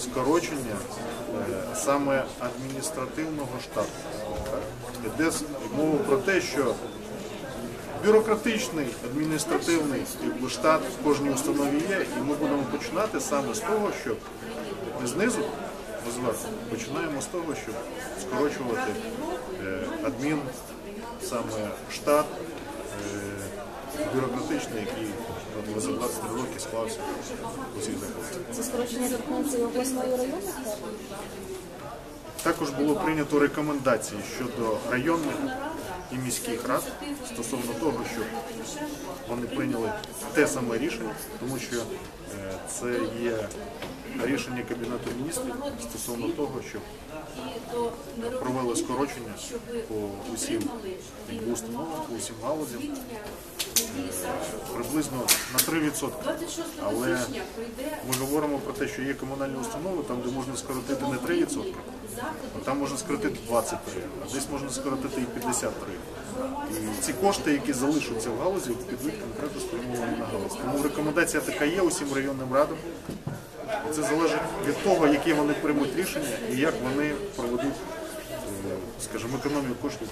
скорочення е, саме адміністративного штату. Йде мова про те, що бюрократичний адміністративний штат в кожній установі є, і ми будемо починати саме з того, що не знизу, зверху. Починаємо з того, щоб скорочувати е, адмін, саме штат бюрократичний, який за 23 роки склався у цих законах. Це скорочення торкнеться обласної районної? Також було прийнято рекомендації щодо районних і міських рад стосовно того, щоб вони прийняли те саме рішення, тому що е, це є рішення Кабінету міністрів стосовно того, щоб провели скорочення по усім установам, по усім галузям е, приблизно на 3%. Але ми говоримо про те, що є комунальні установи, там, де можна скоротити не 3%, а там можна скоротити 23%, а десь можна скоротити і 53. І ці кошти, які залишаться в галузі, підуть конкретно спрямовані на галузь. Тому рекомендація така є усім районним радам. І це залежить від того, які вони приймуть рішення і як вони проведуть, скажімо, економію коштів.